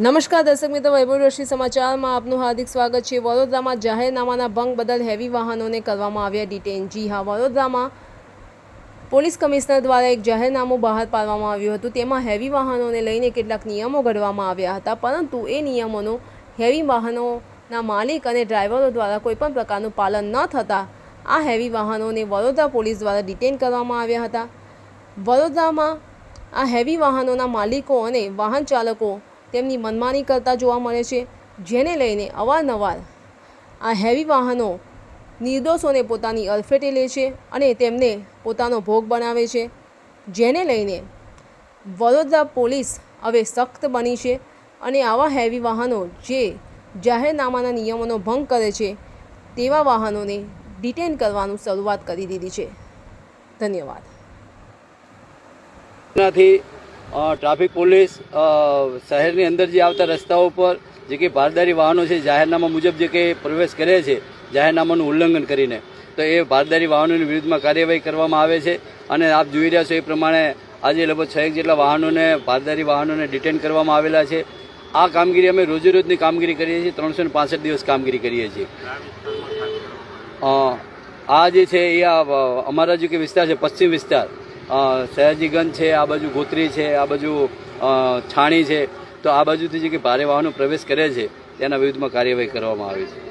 નમસ્કાર દર્શક મિત્રો, વૈભવ રશ્મિ સમાચારમાં આપનું હાર્દિક સ્વાગત છે. વડોદરામાં જાહેરનામાના ભંગ બદલ હેવી વાહનોને કરવામાં આવ્યા ડિટેન. જી હા, વડોદરામાં પોલીસ કમિશનર દ્વારા એક જાહેરનામું બહાર પાડવામાં આવ્યું હતું. તેમાં હેવી વાહનોને લઈને કેટલાક નિયમો ઘડવામાં આવ્યા હતા, પરંતુ એ નિયમોનો હેવી વાહનોના માલિક અને ડ્રાઈવરો દ્વારા કોઈપણ પ્રકારનું પાલન ન થતાં આ હેવી વાહનોને વડોદરા પોલીસ દ્વારા ડિટેન કરવામાં આવ્યા હતા. વડોદરામાં આ હેવી વાહનોના માલિકો અને વાહન ચાલકો તેમની મનમાની કરતા જોવા મળે છે જેને લઈને અવારનવાર આ હેવી વાહનો નિર્દોષોને પોતાની અડફેટે લે છે અને તેમને પોતાનો ભોગ બનાવે છે જેને લઈને વડોદરા પોલીસ હવે સખ્ત બની છે અને આવા હેવી વાહનો જે જાહેરનામાના નિયમોનો ભંગ કરે છે તેવા વાહનોને ડિટેન કરવાનું શરૂઆત કરી દીધી છે. ધન્યવાદ. નાથી અ, ટ્રાફિક પોલીસ શહેરની અંદર જે આવતા રસ્તાઓ પર જે કે ભારદારી વાહનો છે, જાહેરનામા મુજબ જે કે પ્રવેશ કરે છે, જાહેરનામાનું ઉલ્લંઘન કરીને. તો એ ભારદારી વાહનોની વિરુદ્ધમાં કાર્યવાહી કરવામાં આવે છે અને આપ જોઈ રહ્યા છો એ પ્રમાણે આજે લગભગ છ એક જેટલા વાહનોને, ભારદારી વાહનોને ડિટેન કરવામાં આવેલા છે. આ કામગીરી અમે રોજે રોજની કામગીરી કરીએ છીએ, ત્રણસો ને પાસઠ દિવસ કામગીરી કરીએ છીએ. આ જે છે એ અમારા જે કે વિસ્તાર છે, પશ્ચિમ વિસ્તાર સયાજીગંજ છે, આ બાજુ ગોત્રી છે, આ બાજુ છાણી છે, તો આ બાજુથી જે કે ભારે વાહનો પ્રવેશ કરે છે, તેના વિરુદ્ધમાં કાર્યવાહી કરવામાં આવે છે.